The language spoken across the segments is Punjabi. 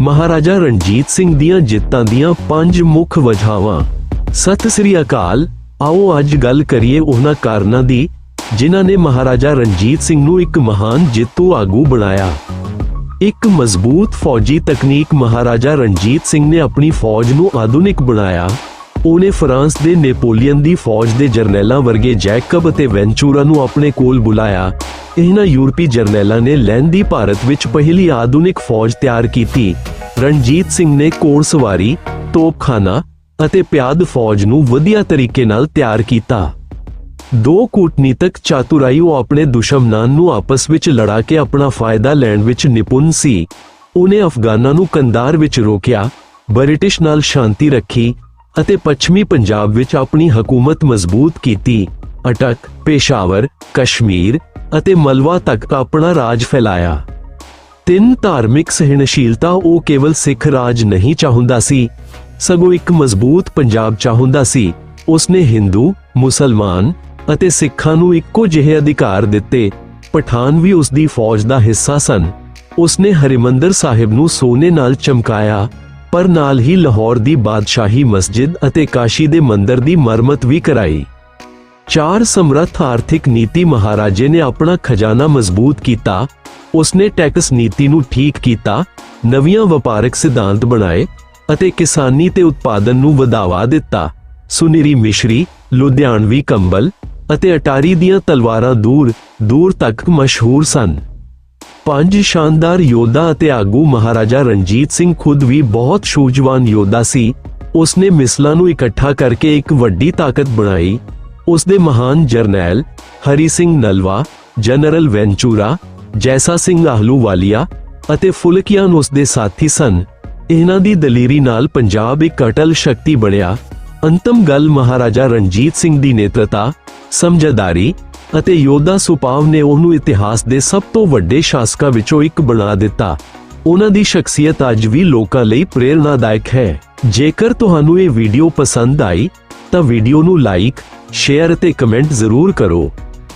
ਮਹਾਰਾਜਾ ਰਣਜੀਤ ਸਿੰਘ ਦੀਆਂ ਜਿੱਤਾਂ ਦੀਆਂ ਪੰਜ ਮੁੱਖ ਵਜ੍ਹਾਵਾਂ। ਸਤਿ ਸ੍ਰੀ ਅਕਾਲ। ਆਓ ਅੱਜ ਗੱਲ ਕਰੀਏ ਉਹਨਾਂ ਕਾਰਨਾਂ ਦੀ, ਜਿਨ੍ਹਾਂ ਨੇ ਮਹਾਰਾਜਾ ਰਣਜੀਤ ਸਿੰਘ ਨੂੰ ਇੱਕ ਮਹਾਨ ਜੇਤੂ ਆਗੂ ਬਣਾਇਆ। ਇੱਕ ਮਜ਼ਬੂਤ ਫੌਜੀ ਤਕਨੀਕ ਮਹਾਰਾਜਾ ਰਣਜੀਤ ਸਿੰਘ ਨੇ ਆਪਣੀ ਫੌਜ ਨੂੰ ਆਧੁਨਿਕ ਬਣਾਇਆ। ਉਹਨੇ ਫਰਾਂਸ ਦੇ ਨੇਪੋਲੀਅਨ ਦੀ ਫੌਜ ਦੇ ਜਰਨੈਲਾਂ ਵਰਗੇ ਜੈਕਬ ਅਤੇ ਵੈਂਚੂਰਾ ਨੂੰ ਆਪਣੇ ਕੋਲ ਬੁਲਾਇਆ। ਇਹਨਾਂ ਯੂਰਪੀ ਜਰਨੈਲਾਂ ਨੇ ਲਹਿੰਦੀ ਭਾਰਤ ਵਿੱਚ ਪਹਿਲੀ ਆਧੁਨਿਕ ਫੌਜ ਤਿਆਰ ਕੀਤੀ। ਰਣਜੀਤ ਸਿੰਘ ਨੇ ਘੋੜਸਵਾਰੀ ਤੋਪਖਾਨਾ ਅਤੇ ਪਿਆਦ ਫੌਜ ਨੂੰ ਵਧੀਆ ਤਰੀਕੇ ਨਾਲ ਤਿਆਰ ਕੀਤਾ। ਦੋ ਕੂਟਨੀਤਕ ਚਾਤੁਰਾਈ ਉਹ ਆਪਣੇ ਦੁਸ਼ਮਣਾਂ ਨੂੰ ਆਪਸ ਵਿੱਚ ਲੜਾ ਕੇ ਆਪਣਾ ਫਾਇਦਾ ਲੈਣ ਵਿੱਚ ਨਿਪੁੰਨ ਸੀ। ਉਹਨੇ ਅਫਗਾਨਾਂ ਨੂੰ ਕੰਦਾਰ ਵਿੱਚ ਰੋਕਿਆ, ਬ੍ਰਿਟਿਸ਼ ਨਾਲ ਸ਼ਾਂਤੀ ਰੱਖੀ ਅਤੇ ਪੱਛਮੀ ਪੰਜਾਬ ਵਿੱਚ ਆਪਣੀ ਹਕੂਮਤ ਮਜ਼ਬੂਤ ਕੀਤੀ। ਅਟਕ, ਪੇਸ਼ਾਵਰ, ਕਸ਼ਮੀਰ ਅਤੇ ਮਲਵਾ ਤੱਕ ਆਪਣਾ ਰਾਜ ਫੈਲਾਇਆ। ਤਿੰਨ ਧਾਰਮਿਕ ਸਹਿਣਸ਼ੀਲਤਾ ਉਹ ਕੇਵਲ ਸਿੱਖ ਰਾਜ ਨਹੀਂ ਚਾਹੁੰਦਾ ਸੀ, ਸਗੋਂ ਇੱਕ ਮਜ਼ਬੂਤ ਪੰਜਾਬ ਚਾਹੁੰਦਾ ਸੀ। ਉਸਨੇ ਹਿੰਦੂ, ਮੁਸਲਮਾਨ ਅਤੇ ਸਿੱਖਾਂ ਨੂੰ ਇੱਕੋ ਜਿਹੇ ਅਧਿਕਾਰ ਦਿੱਤੇ। ਪਠਾਨ ਵੀ ਉਸ ਦੀ ਫੌਜ ਦਾ ਹਿੱਸਾ ਸਨ। ਉਸਨੇ ਹਰਿਮੰਦਰ ਸਾਹਿਬ ਨੂੰ ਸੋਨੇ ਨਾਲ ਚਮਕਾਇਆ, ਪਰ ਨਾਲ ਹੀ ਲਾਹੌਰ ਦੀ ਬਾਦਸ਼ਾਹੀ ਮਸਜਿਦ ਅਤੇ ਕਾਸ਼ੀ ਦੇ ਮੰਦਰ ਦੀ ਮਰਮਤ ਵੀ ਕਰਾਈ। ਚਾਰ ਸਮਰੱਥ ਆਰਥਿਕ ਨੀਤੀ ਮਹਾਰਾਜੇ ਨੇ ਆਪਣਾ ਖਜ਼ਾਨਾ ਮਜ਼ਬੂਤ ਕੀਤਾ। ਉਸਨੇ ਟੈਕਸ ਨੀਤੀ ਨੂੰ ਠੀਕ ਕੀਤਾ, ਨਵੀਆਂ ਵਪਾਰਕ ਸਿਧਾਂਤ ਬਣਾਏ ਅਤੇ ਕਿਸਾਨੀ ਤੇ ਉਤਪਾਦਨ ਨੂੰ ਵਧਾਵਾ ਦਿੱਤਾ। ਸੁਨਿਰੀ ਮਿਸ਼ਰੀ, ਲੁਧਿਆਣਵੀ ਕੰਬਲ ਅਤੇ ਅਟਾਰੀ ਦੀਆਂ ਤਲਵਾਰਾਂ ਦੂਰ ਦੂਰ ਤੱਕ ਮਸ਼ਹੂਰ ਸਨ। ਪੰਜ ਸ਼ਾਨਦਾਰ ਯੋਧਾ ਅਤੇ ਆਗੂ ਮਹਾਰਾਜਾ ਰਣਜੀਤ ਸਿੰਘ ਖੁਦ ਵੀ ਬਹੁਤ ਸੂਝਵਾਨ ਯੋਧਾ ਸੀ। ਉਸਨੇ ਮਿਸਲਾਂ ਨੂੰ ਇਕੱਠਾ ਕਰਕੇ ਇੱਕ ਵੱਡੀ ਤਾਕਤ ਬਣਾਈ। ਉਸਦੇ ਮਹਾਨ ਜਰਨੈਲ ਹਰੀ ਸਿੰਘ ਨਲਵਾ, ਜਨਰਲ ਵੈਂਚੂਰਾ, ਜੈਸਾ ਸਿੰਘ ਆਹਲੂਵਾਲੀਆ ਅਤੇ ਫੁਲਕੀਆਨ ਉਸਦੇ ਸਾਥੀ ਸਨ। ਇਹਨਾਂ ਦੀ ਦਲੇਰੀ ਨਾਲ ਪੰਜਾਬ ਇੱਕ ਅਟਲ ਸ਼ਕਤੀ ਬਣਿਆ। ਅੰਤਮ ਗੱਲ ਮਹਾਰਾਜਾ ਰਣਜੀਤ ਸਿੰਘ ਦੀ ਨੇਤਰਤਾ, ਸਮਝਦਾਰੀ ਅਤੇ ਯੋਧਾ ਸੁਭਾਅ ਨੇ ਉਹਨੂੰ ਇਤਿਹਾਸ ਦੇ ਸਭ ਤੋਂ ਵੱਡੇ ਸ਼ਾਸਕਾਂ ਵਿੱਚੋਂ ਇੱਕ ਬਣਾ ਦਿੱਤਾ। ਉਹਨਾਂ ਦੀ ਸ਼ਖਸੀਅਤ ਅੱਜ ਵੀ ਲੋਕਾਂ ਲਈ ਪ੍ਰੇਰਨਾਦਾਇਕ ਹੈ। ਜੇਕਰ ਤੁਹਾਨੂੰ ਇਹ ਵੀਡੀਓ ਪਸੰਦ ਆਈ ਤਾਂ ਵੀਡੀਓ ਨੂੰ ਲਾਈਕ ਸ਼ੇਅਰ ਅਤੇ ਕਮੈਂਟ ਜ਼ਰੂਰ ਕਰੋ।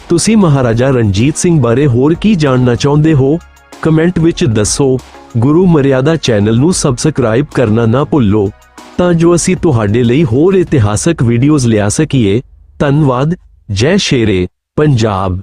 ਤੁਸੀਂ ਮਹਾਰਾਜਾ ਰਣਜੀਤ ਸਿੰਘ ਬਾਰੇ ਹੋਰ ਕੀ ਜਾਣਨਾ ਚਾਹੁੰਦੇ ਹੋ? ਕਮੈਂਟ ਵਿੱਚ ਦੱਸੋ। ਗੁਰੂ ਮਰਿਆਦਾ ਚੈਨਲ ਨੂੰ ਸਬਸਕ੍ਰਾਈਬ ਕਰਨਾ ਨਾ ਭੁੱਲੋ। ਤਾਂ ਜੋ ਅਸੀਂ ਤੁਹਾਡੇ ਲਈ ਹੋਰ ਇਤਿਹਾਸਕ ਵੀਡੀਓਜ਼ ਲਿਆ ਸਕੀਏ। ਧੰਨਵਾਦ। ਜੈ ਸ਼ੇਰੇ। ਪੰਜਾਬ।